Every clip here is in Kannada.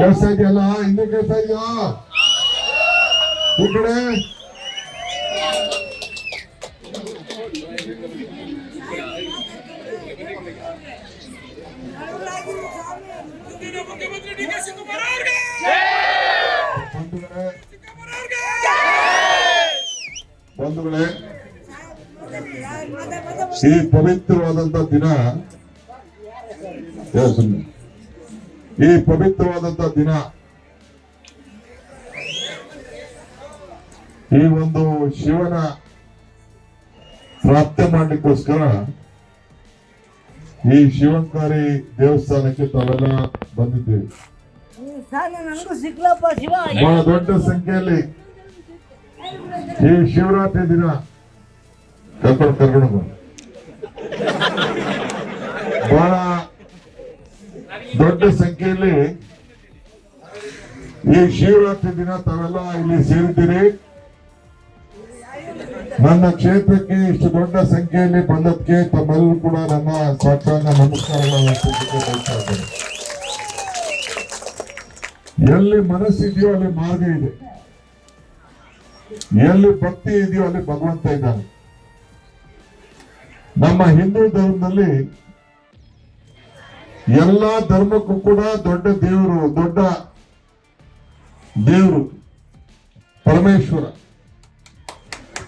ಕೇಳಿಸ್ತಾ ಇದೆಯಲ್ಲ ಹಿಂದೆ ಕೇಳ್ತಾ ಇದೆಯಾ ಈ ಕಡೆ. ಬಂಧುಗಳೇ. ಈ ಪವಿತ್ರವಾದಂತ ದಿನ. ಈ ಪವಿತ್ರವಾದಂತ ದಿನ. ಈ ಒಂದು ಶಿವನ ಪ್ರಾಪ್ತಿ ಮಾಡಲಿಕ್ಕೋಸ್ಕರ ಈ ಶಿವಂಕಾರಿ ದೇವಸ್ಥಾನಕ್ಕೆ ತಾವೆಲ್ಲ ಬಂದಿದ್ದೇವೆ ಬಹಳ ದೊಡ್ಡ ಸಂಖ್ಯೆಯಲ್ಲಿ ಈ ಶಿವರಾತ್ರಿ ದಿನ ಕರ್ಕೊಂಡು ಕರ್ಕೊಂಡು. ಬಹಳ ದೊಡ್ಡ ಸಂಖ್ಯೆಯಲ್ಲಿ ಈ ಶಿವರಾತ್ರಿ ದಿನ ತಾವೆಲ್ಲ ಇಲ್ಲಿ ಸೇರಿದ್ದೀರಿ. ನನ್ನ ಕ್ಷೇತ್ರಕ್ಕೆ ಇಷ್ಟು ದೊಡ್ಡ ಸಂಖ್ಯೆಯಲ್ಲಿ ಬಂದಕ್ಕೆ ತಮ್ಮೆಲ್ಲರೂ ಕೂಡ ನನ್ನ ಸಾಷ್ಟಾಂಗ ನಮಸ್ಕಾರಗಳನ್ನು ಎಲ್ಲಿ ಮನಸ್ಸಿದೆಯೋ ಅಲ್ಲಿ ಮಾರ್ಗ ಇದೆ. ಎಲ್ಲಿ ಭಕ್ತಿ ಇದೆಯೋ ಅಲ್ಲಿ ಭಗವಂತ ಇದ್ದಾನೆ. ನಮ್ಮ ಹಿಂದೂ ಧರ್ಮದಲ್ಲಿ ಎಲ್ಲಾ ಧರ್ಮಕ್ಕೂ ಕೂಡ ದೊಡ್ಡ ದೇವರು ದೊಡ್ಡ ದೇವರು ಪರಮೇಶ್ವರ.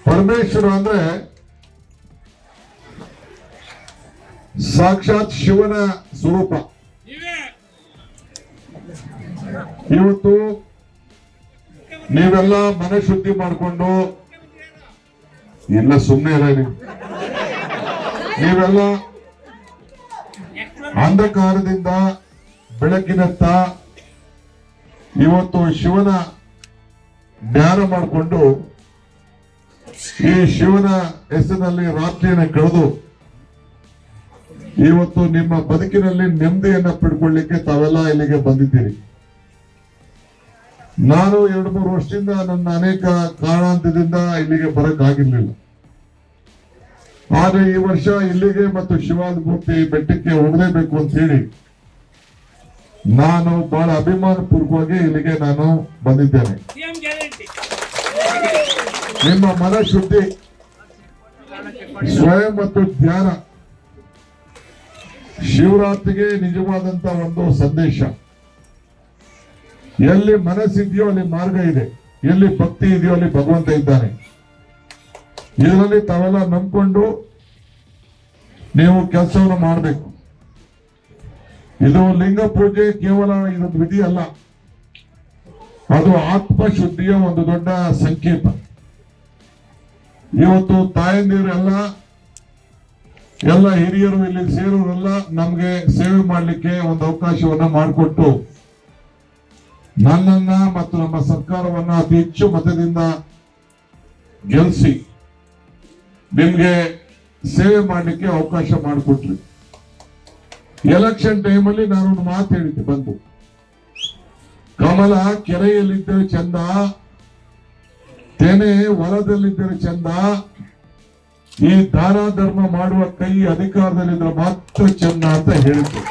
ಪರಮೇಶ್ವರ ಅಂದ್ರೆ ಸಾಕ್ಷಾತ್ ಶಿವನ ಸ್ವರೂಪ. ಇವತ್ತು ನೀವೆಲ್ಲ ಮನೆ ಶುದ್ಧಿ ಮಾಡಿಕೊಂಡು, ಇಲ್ಲ ಸುಮ್ಮನೆ ಇರ ನೀವು. ನೀವೆಲ್ಲ ಅಂಧಕಾರದಿಂದ ಬೆಳಕಿನತ್ತ ಇವತ್ತು ಶಿವನ ಧ್ಯಾನ ಮಾಡಿಕೊಂಡು ಈ ಶಿವನ ಹೆಸರಿನಲ್ಲಿ ರಾತ್ರಿಯನ್ನು ಕಳೆದು ಇವತ್ತು ನಿಮ್ಮ ಬದುಕಿನಲ್ಲಿ ನೆಮ್ಮದಿಯನ್ನ ಪಡ್ಕೊಳ್ಳಿಕ್ಕೆ ತಾವೆಲ್ಲ ಇಲ್ಲಿಗೆ ಬಂದಿದ್ದೀರಿ. ನಾನು ಎರಡು ಮೂರು ವರ್ಷದಿಂದ ನನ್ನ ಅನೇಕ ಕಾರಣಾಂತದಿಂದ ಇಲ್ಲಿಗೆ ಬರಕ್ ಆಗಿರ್ಲಿಲ್ಲ ಆದ್ರೆ ಈ ವರ್ಷ ಇಲ್ಲಿಗೆ ಮತ್ತು ಶಿವಾನಮೂರ್ತಿ ಬೆಟ್ಟಕ್ಕೆ ಹೋಗಲೇಬೇಕು ಅಂತ ಹೇಳಿ ನಾನು ಬಹಳ ಅಭಿಮಾನ ಪೂರ್ವಕವಾಗಿ ಇಲ್ಲಿಗೆ ನಾನು ಬಂದಿದ್ದೇನೆ. ನಿಮ್ಮ ಮನ ಶುದ್ಧಿ ಸ್ವಯಂ ಮತ್ತು ಧ್ಯಾನ ಶಿವರಾತ್ರಿಗೆ ನಿಜವಾದಂತ ಒಂದು ಸಂದೇಶ. ಎಲ್ಲಿ ಮನಸ್ಸಿದೆಯೋ ಅಲ್ಲಿ ಮಾರ್ಗ ಇದೆ ಎಲ್ಲಿ ಭಕ್ತಿ ಇದೆಯೋ ಅಲ್ಲಿ ಭಗವಂತ ಇದ್ದಾನೆ. ಇದರಲ್ಲಿ ತಾವೆಲ್ಲ ನಂಬ್ಕೊಂಡು ನೀವು ಕೆಲಸವನ್ನು ಮಾಡಬೇಕು. ಇದು ಲಿಂಗ ಪೂಜೆ ಕೇವಲ ಇದೊಂದು ವಿಧಿ ಅಲ್ಲ. ಅದು ಆತ್ಮಶುದ್ಧಿಯ ಒಂದು ದೊಡ್ಡ ಸಂಕೇತ. ಇವತ್ತು ತಾಯಂದಿರೆಲ್ಲ, ಎಲ್ಲ ಹಿರಿಯರು ಇಲ್ಲಿ ಸೇರೋರೆಲ್ಲ ನಮಗೆ ಸೇವೆ ಮಾಡಲಿಕ್ಕೆ ಒಂದು ಅವಕಾಶವನ್ನ ಮಾಡಿಕೊಟ್ಟು ನನ್ನನ್ನ ಮತ್ತು ನಮ್ಮ ಸರ್ಕಾರವನ್ನ ಅತಿ ಹೆಚ್ಚು ಮತದಿಂದ ಗೆಲ್ಲಿಸಿ ನಿಮ್ಗೆ ಸೇವೆ ಮಾಡಲಿಕ್ಕೆ ಅವಕಾಶ ಮಾಡಿಕೊಟ್ರಿ. ಎಲೆಕ್ಷನ್ ಟೈಮಲ್ಲಿ ನಾನೊಂದು ಮಾತು ಹೇಳಿದ್ದೆ, ಬಂದು. ಕಮಲ ಕೆರೆಯಲ್ಲಿದ್ದರೆ ಚಂದ, ತೆನೆ ಹೊಲದಲ್ಲಿದ್ದರೆ ಚಂದ, ಈ ದಾನ ಧರ್ಮ ಮಾಡುವ ಕೈ ಅಧಿಕಾರದಲ್ಲಿದ್ರೆ ಮಾತ್ರ ಚಂದ ಅಂತ ಹೇಳಿದ್ದೆ.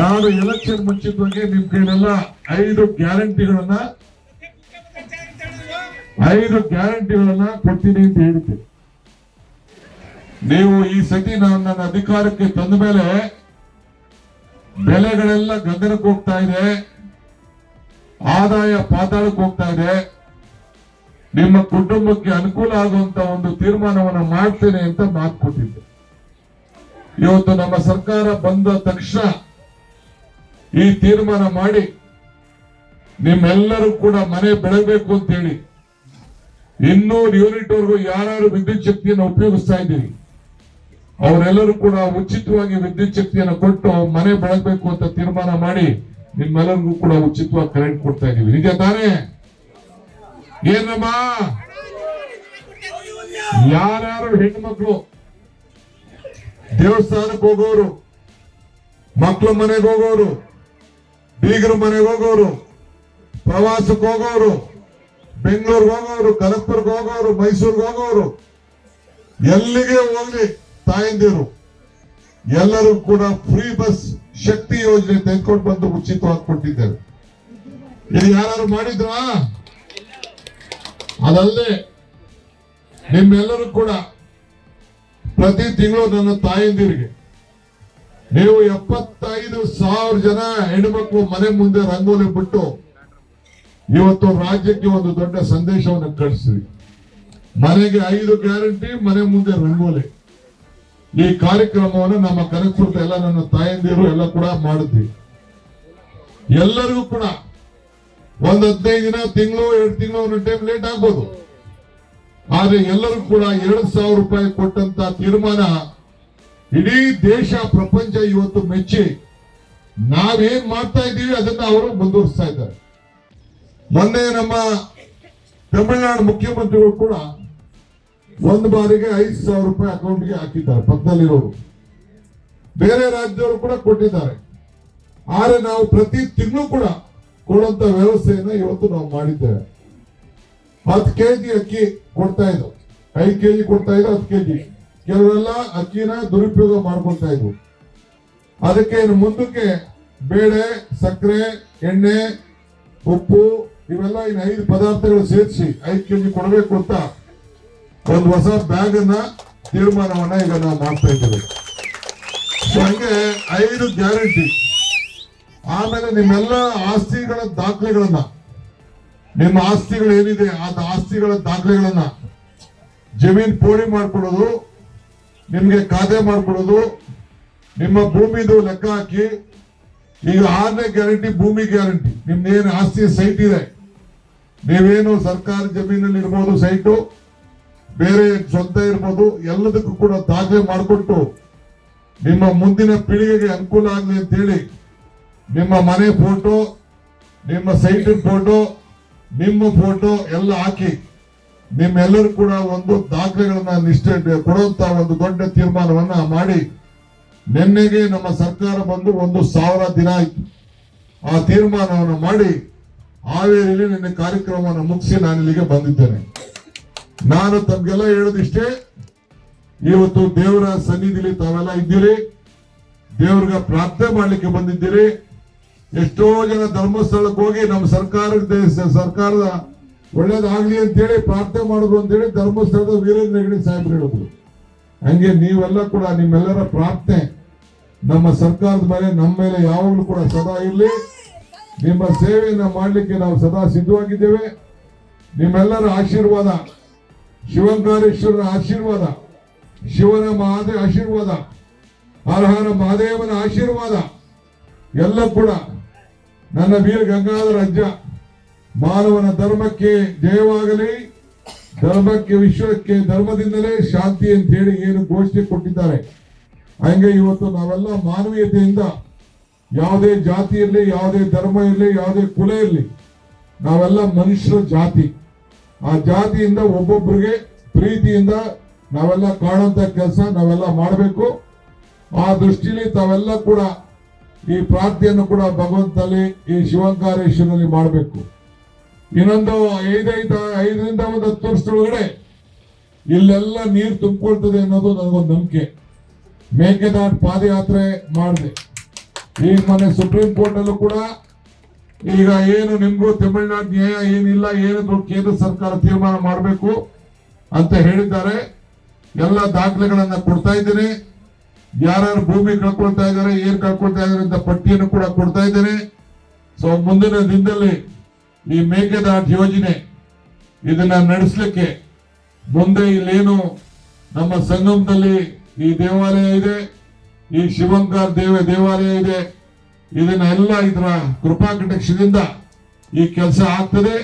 ನಾನು ಎಲೆಕ್ಷನ್ ಮುಂಚಿತವಾಗಿ ಕೈಲೆಲ್ಲ ಐದು ಗ್ಯಾರಂಟಿಗಳನ್ನ ಐದು ಗ್ಯಾರಂಟಿಗಳನ್ನ ಕೊಡ್ತೀನಿ ಅಂತ ಹೇಳಿದ್ದೆ. ನೀವು ಈ ಸತಿ ನಾನು ನನ್ನ ಅಧಿಕಾರಕ್ಕೆ ತಂದ ಮೇಲೆ ಬೆಲೆಗಳೆಲ್ಲ ಗಗನಕ್ಕೆ ಹೋಗ್ತಾ ಇದೆ, ಆದಾಯ ಪಾತಾಳಕ್ಕೆ ಹೋಗ್ತಾ ಇದೆ, ನಿಮ್ಮ ಕುಟುಂಬಕ್ಕೆ ಅನುಕೂಲ ಆಗುವಂತ ಒಂದು ತೀರ್ಮಾನವನ್ನು ಮಾಡ್ತೇನೆ ಅಂತ ಮಾತು ಕೊಟ್ಟಿದ್ದೆ. ಇವತ್ತು ನಮ್ಮ ಸರ್ಕಾರ ಬಂದ ತಕ್ಷಣ ಈ ತೀರ್ಮಾನ ಮಾಡಿ ನಿಮ್ಮೆಲ್ಲರೂ ಕೂಡ ಮನೆ ಬೆಳಗಬೇಕು ಅಂತ ಹೇಳಿ ಇನ್ನೂರು ಯೂನಿಟ್ ವರೆಗೂ ಯಾರು ವಿದ್ಯುತ್ ಶಕ್ತಿಯನ್ನು ಉಪಯೋಗಿಸ್ತಾ ಇದ್ದೀರಿ? ಅವರೆಲ್ಲರೂ ಕೂಡ ಉಚಿತವಾಗಿ ವಿದ್ಯುತ್ ಶಕ್ತಿಯನ್ನು ಕೊಟ್ಟು ಮನೆ ಬೆಳಗಬೇಕು ಅಂತ ತೀರ್ಮಾನ ಮಾಡಿ ನಿಮ್ಮೆಲ್ಲರಿಗೂ ಕೂಡ ಉಚಿತವಾಗಿ ಕರೆಂಟ್ ಕೊಡ್ತಾ ಇದೀವಿ ನಿಜ ತಾನೇ? ಏನಮ್ಮ? ಯಾರ್ಯಾರು ಹೆಣ್ಮಕ್ಳು? ದೇವಸ್ಥಾನಕ್ಕೆ ಹೋಗೋರು, ಮಕ್ಳು ಮನೆಗೆ ಹೋಗೋರು, ಬೀಗರು ಮನೆಗೆ ಹೋಗೋರು, ಪ್ರವಾಸಕ್ಕೆ ಹೋಗೋರು ಬೆಂಗಳೂರಿಗೆ ಹೋಗೋರು ಕನಕಪುರಕ್ಕೆ ಹೋಗೋರು, ಮೈಸೂರಿಗೆ ಹೋಗೋರು, ಎಲ್ಲಿಗೆ ಹೋಗ್ಲಿ ತಾಯಂದಿರು, ಎಲ್ಲರೂ ಕೂಡ ಫ್ರೀ ಬಸ್ ಶಕ್ತಿ ಯೋಜನೆ ತೆಗೆದುಕೊಂಡು ಬಂದು ಉಚಿತವಾಗಿ ಕೊಟ್ಟಿದ್ದೇವೆ ಇದು ಯಾರು ಮಾಡಿದ್ರಾ? ಅದಲ್ಲದೆ ನಿಮ್ಮೆಲ್ಲರೂ ಕೂಡ ಪ್ರತಿ ತಿಂಗಳು ನನ್ನ ತಾಯಂದಿರಿಗೆ ನೀವು ಎಪ್ಪತ್ತೈದು ಸಾವಿರ ಜನ ಹೆಣ್ಮಕ್ಳು ಮನೆ ಮುಂದೆ ರಂಗೋಲಿ ಬಿಟ್ಟು ಇವತ್ತು ರಾಜ್ಯಕ್ಕೆ ಒಂದು ದೊಡ್ಡ ಸಂದೇಶವನ್ನು ಕಳಿಸ್ರಿ. ಮನೆಗೆ ಐದು ಗ್ಯಾರಂಟಿ, ಮನೆ ಮುಂದೆ ರಂಗೋಲಿ. ಈ ಕಾರ್ಯಕ್ರಮವನ್ನು ನಮ್ಮ ಕನಕಪುರದ ಎಲ್ಲ ನನ್ನ ತಾಯಂದಿರು ಎಲ್ಲ ಕೂಡ ಮಾಡಿದ್ವಿ. ಎಲ್ಲರಿಗೂ ಕೂಡ ಒಂದ್ ಹದಿನೈದು ದಿನ, ತಿಂಗಳು, ಎರಡು ತಿಂಗಳು ಒಂದು ಟೈಮ್ ಲೇಟ್ ಆಗ್ಬೋದು. ಆದ್ರೆ ಎಲ್ಲರೂ ಕೂಡ ಎರಡು ಸಾವಿರ ರೂಪಾಯಿ ಕೊಟ್ಟಂತ ತೀರ್ಮಾನ ಇಡೀ ದೇಶ, ಪ್ರಪಂಚ ಇವತ್ತು ಮೆಚ್ಚಿ ನಾವೇನ್ ಮಾಡ್ತಾ ಇದ್ದೀವಿ ಅದನ್ನ ಅವರು ಮುಂದುವರಿಸ್ತಾ ಇದ್ದಾರೆ. ಮೊನ್ನೆ ನಮ್ಮ ತಮಿಳುನಾಡು ಮುಖ್ಯಮಂತ್ರಿಗಳು ಕೂಡ ಒಂದು ಬಾರಿಗೆ ಐದು ಸಾವಿರ ರೂಪಾಯಿ ಅಕೌಂಟ್ಗೆ ಹಾಕಿದ್ದಾರೆ, ಪಕ್ಕದಲ್ಲಿರೋರು. ಬೇರೆ ರಾಜ್ಯದವರು ಕೂಡ ಕೊಟ್ಟಿದ್ದಾರೆ. ಆದರೆ ನಾವು ಪ್ರತಿ ತಿಂಗಳು ಕೂಡ ಕೊಡುವಂತ ವ್ಯವಸ್ಥೆಯನ್ನ ಇವತ್ತು ನಾವು ಮಾಡಿದ್ದೇವೆ. ಹತ್ತು ಕೆಜಿ ಅಕ್ಕಿ ಕೊಡ್ತಾ ಇದ್ವು ಐದು ಕೆಜಿ ಕೊಡ್ತಾ ಇದ್ರು, ಹತ್ತು ಕೆಜಿ. ಕೆಲವರೆಲ್ಲ ಅಕ್ಕಿನ ದುರುಪಯೋಗ ಮಾಡ್ಕೊಳ್ತಾ ಇದ್ರು. ಅದಕ್ಕೆ ಮುಂದಕ್ಕೆ ಬೇಳೆ, ಸಕ್ಕರೆ, ಎಣ್ಣೆ, ಉಪ್ಪು ಇವೆಲ್ಲ ಇನ್ನು ಐದು ಪದಾರ್ಥಗಳು ಸೇರಿಸಿ ಐದು ಕೆಜಿ ಕೊಡಬೇಕು ಅಂತ ಒಂದು ಹೊಸ ಬ್ಯಾಗ್ ಅನ್ನ ತೀರ್ಮಾನವನ್ನ ಈಗ ನಾವು ಮಾಡ್ತಾ ಇದ್ದೇವೆ. ಹಂಗೆ ಐದು ಗ್ಯಾರಂಟಿ. ಆಮೇಲೆ ನಿಮ್ಮೆಲ್ಲ ಆಸ್ತಿಗಳ ದಾಖಲೆಗಳನ್ನ, ನಿಮ್ಮ ಆಸ್ತಿಗಳು ಏನಿದೆ ಆ ಆಸ್ತಿಗಳ ದಾಖಲೆಗಳನ್ನ ಜಮೀನ್ ಪೋಡಿ ಮಾಡ್ಕೊಡೋದು ನಿಮಗೆ ಖಾತೆ ಮಾಡ್ಕೊಡೋದು ನಿಮ್ಮ ಭೂಮಿದು ಲೆಕ್ಕ ಹಾಕಿ, ಈಗ ಆರನೇ ಗ್ಯಾರಂಟಿ ಭೂಮಿ ಗ್ಯಾರಂಟಿ. ನಿಮ್ದೇನು ಆಸ್ತಿ ಸೈಟ್ ಇದೆ ನೀವೇನು ಸರ್ಕಾರಿ ಜಮೀನಲ್ಲಿ ಇರ್ಬೋದು ಸೈಟು, ಬೇರೆ ಸ್ವಂತ ಇರ್ಬೋದು, ಎಲ್ಲದಕ್ಕೂ ಕೂಡ ದಾಖಲೆ ಮಾಡಿಕೊಟ್ಟು ನಿಮ್ಮ ಮುಂದಿನ ಪೀಳಿಗೆಗೆ ಅನುಕೂಲ ಆಗಲಿ ಅಂತ ಹೇಳಿ ನಿಮ್ಮ ಮನೆ ಫೋಟೋ ನಿಮ್ಮ ಸೈಟಿನ ಫೋಟೋ ನಿಮ್ಮ ಫೋಟೋ ಎಲ್ಲ ಹಾಕಿ ನಿಮ್ಮೆಲ್ಲರೂ ಕೂಡ ಒಂದು ದಾಖಲೆಗಳನ್ನ ನಿಷ್ಠೆ ಕೊಡುವಂತ ಒಂದು ದೊಡ್ಡ ತೀರ್ಮಾನವನ್ನ ಮಾಡಿ ನಿನ್ನೆಗೆ ನಮ್ಮ ಸರ್ಕಾರ ಬಂದು ಒಂದು ಸಾವಿರ ದಿನ ಆಯ್ತು. ಆ ತೀರ್ಮಾನವನ್ನು ಮಾಡಿ ಹಾವೇರಿಯಲ್ಲಿ ನಿನ್ನೆ ಕಾರ್ಯಕ್ರಮವನ್ನು ಮುಗಿಸಿ ನಾನು ಇಲ್ಲಿಗೆ ಬಂದಿದ್ದೇನೆ. ನಾನು ತಮ್ಗೆಲ್ಲ ಹೇಳೋದಿಷ್ಟೇ, ಇವತ್ತು ದೇವರ ಸನ್ನಿಧಿಲಿ ತಾವೆಲ್ಲ ಇದ್ದೀರಿ, ದೇವ್ರಿಗೆ ಪ್ರಾರ್ಥನೆ ಮಾಡ್ಲಿಕ್ಕೆ ಬಂದಿದ್ದೀರಿ. ಎಷ್ಟೋ ಜನ ಧರ್ಮಸ್ಥಳಕ್ಕೆ ಹೋಗಿ ನಮ್ಮ ಸರ್ಕಾರದ ಸರ್ಕಾರದ ಒಳ್ಳೇದಾಗ್ಲಿ ಅಂತೇಳಿ ಪ್ರಾರ್ಥನೆ ಮಾಡುದು ಅಂತೇಳಿ ಧರ್ಮಸ್ಥಳದ ವೀರೇಂದ್ರ ಹೆಗಡೆ ಸಾಹೇಬ್ರು ಹೇಳಿದ್ರು. ಹಂಗೆ ನೀವೆಲ್ಲ ಕೂಡ ನಿಮ್ಮೆಲ್ಲರ ಪ್ರಾರ್ಥನೆ ನಮ್ಮ ಸರ್ಕಾರದ ಮೇಲೆ, ನಮ್ಮ ಮೇಲೆ ಯಾವಾಗಲೂ ಕೂಡ ಸದಾ ಇರಲಿ. ನಿಮ್ಮ ಸೇವೆಯನ್ನು ಮಾಡಲಿಕ್ಕೆ ನಾವು ಸದಾ ಸಿದ್ಧವಾಗಿದ್ದೇವೆ. ನಿಮ್ಮೆಲ್ಲರ ಆಶೀರ್ವಾದ ಶಿವಂಕಾರೇಶ್ವರನ ಆಶೀರ್ವಾದ, ಶಿವನ ಮಹಾದೇ ಆಶೀರ್ವಾದ, ಹರಹರ ಹರ ಮಹಾದೇವನ ಆಶೀರ್ವಾದ ಎಲ್ಲ ಕೂಡ ನನ್ನ ವೀರ ಗಂಗಾಧರ ಅಜ್ಜ, ಮಾನವನ ಧರ್ಮಕ್ಕೆ ಜಯವಾಗಲಿ. ಧರ್ಮಕ್ಕೆ, ವಿಶ್ವಕ್ಕೆ ಧರ್ಮದಿಂದಲೇ ಶಾಂತಿ ಅಂತ ಹೇಳಿ ಏನು ಘೋಷಣೆ ಕೊಟ್ಟಿದ್ದಾರೆ. ಹಂಗೆ ಇವತ್ತು ನಾವೆಲ್ಲ ಮಾನವೀಯತೆಯಿಂದ ಯಾವುದೇ ಜಾತಿ ಇರಲಿ ಯಾವುದೇ ಧರ್ಮ ಇರಲಿ ಯಾವುದೇ ಕುಲ ಇರಲಿ ನಾವೆಲ್ಲ ಮನುಷ್ಯರ ಜಾತಿ. ಆ ಜಾತಿಯಿಂದ ಒಬ್ಬೊಬ್ಬರಿಗೆ ಪ್ರೀತಿಯಿಂದ ನಾವೆಲ್ಲ ಕಾಣುವಂಥ ಕೆಲಸ ನಾವೆಲ್ಲ ಮಾಡಬೇಕು. ಆ ದೃಷ್ಟಿಯಲ್ಲಿ ತಾವೆಲ್ಲ ಕೂಡ ಈ ಪ್ರಾರ್ಥನೆಯನ್ನು ಕೂಡ ಭಗವಂತನಲ್ಲಿ, ಈ ಶಿವಂಕಾರೇಶ್ವರಲ್ಲಿ ಮಾಡಬೇಕು. ಇನ್ನೊಂದು ಐದೈದು ಐದರಿಂದ ಒಂದು ಹತ್ತು ವರ್ಷದೊಳಗಡೆ ಇಲ್ಲೆಲ್ಲ ನೀರು ತುಂಬಿಕೊಳ್ತದೆ ಅನ್ನೋದು ನನಗೊಂದು ನಂಬಿಕೆ. ಮೇಕೆದಾಟ್ ಪಾದಯಾತ್ರೆ ಮಾಡಿದೆ. ಈಗ ಮನೆ ಸುಪ್ರೀಂ ಕೋರ್ಟ್ ಅಲ್ಲೂ ಕೂಡ ಈಗ ಏನು ನಿಮ್ಗೂ ತಮಿಳುನಾಡು ನ್ಯಾಯ ಏನಿಲ್ಲ ಏನಿದ್ರು ಕೇಂದ್ರ ಸರ್ಕಾರ ತೀರ್ಮಾನ ಮಾಡಬೇಕು ಅಂತ ಹೇಳಿದ್ದಾರೆ. ಎಲ್ಲ ದಾಖಲೆಗಳನ್ನ ಕೊಡ್ತಾ ಇದ್ದೇನೆ. ಯಾರ್ಯಾರು ಭೂಮಿ ಕಳ್ಕೊಳ್ತಾ ಇದ್ದಾರೆ, ಏನ್ ಕಳ್ಕೊಳ್ತಾ ಇದ್ದಾರೆ ಅಂತ ಪಟ್ಟಿಯನ್ನು ಕೂಡ ಕೊಡ್ತಾ ಇದ್ದೇನೆ. ಸೊ ಮುಂದಿನ ದಿನದಲ್ಲಿ ಈ ಮೇಕೆದಾಟ್ ಯೋಜನೆ ಇದನ್ನ ನಡೆಸಲಿಕ್ಕೆ ಮುಂದೆ ಇಲ್ಲೇನು ನಮ್ಮ ಸಂಗಮದಲ್ಲಿ ಈ ದೇವಾಲಯ ಇದೆ. ಈ ಶಿವಂಕರ್ ದೇವ ದೇವಾಲಯ ಇದೆ. ಇದನ್ನ ಎಲ್ಲ ಇದರ ಕೃಪಾ ಕಟಕ್ಷದಿಂದ ಈ ಕೆಲಸ ಆಗ್ತದೆ.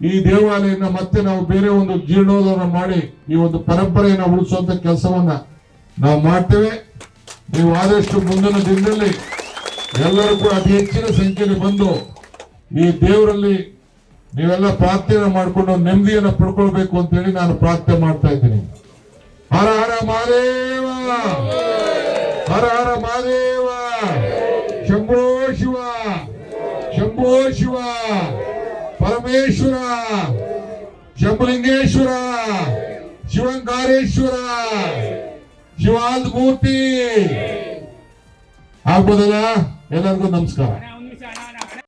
ಈ ದೇವಾಲಯನ ಮತ್ತೆ ನಾವು ಬೇರೆ ಒಂದು ಜೀರ್ಣೋದ್ಧಾರ ಮಾಡಿ ಈ ಒಂದು ಪರಂಪರೆಯನ್ನು ಉಳಿಸುವಂತ ಕೆಲಸವನ್ನ ನಾವು ಮಾಡ್ತೇವೆ. ನೀವು ಆದಷ್ಟು ಮುಂದಿನ ದಿನದಲ್ಲಿ ಎಲ್ಲರೂ ಕೂಡ ಅತಿ ಹೆಚ್ಚಿನ ಸಂಖ್ಯೆಯಲ್ಲಿ ಬಂದು ಈ ದೇವರಲ್ಲಿ ನೀವೆಲ್ಲ ಪ್ರಾರ್ಥನೆ ಮಾಡಿಕೊಂಡು ನೆಮ್ಮದಿಯನ್ನು ಪಡ್ಕೊಳ್ಬೇಕು ಅಂತ ಹೇಳಿ ನಾನು ಪ್ರಾರ್ಥನೆ ಮಾಡ್ತಾ ಇದ್ದೀನಿ. ಹರ ಹರ ಮಹಾದೇವ! ಹರ ಹರ ಮಹಾದೇವ. ಶಂಭೋ ಶಿವ. ಶಂಭೋ ಶಿವ. ಪರಮೇಶ್ವರ. ಶಂಭಲಿಂಗೇಶ್ವರ. ಶಿವಂಕಾರೇಶ್ವರ. ಶಿವಾದ ಮೂರ್ತಿ ಆಗ್ಬೋದಲ್ಲ? ಎಲ್ಲರಿಗೂ ನಮಸ್ಕಾರ.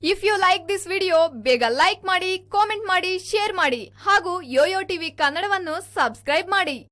If you like this video ಬೇಗ ಲೈಕ್ ಮಾಡಿ ಕಾಮೆಂಟ್ ಮಾಡಿ ಶೇರ್ ಮಾಡಿ ಹಾಗೂ ಯೋಯೋ ಟಿವಿ ಕನ್ನಡವನ್ನು ಸಬ್ಸ್ಕ್ರೈಬ್ ಮಾಡಿ.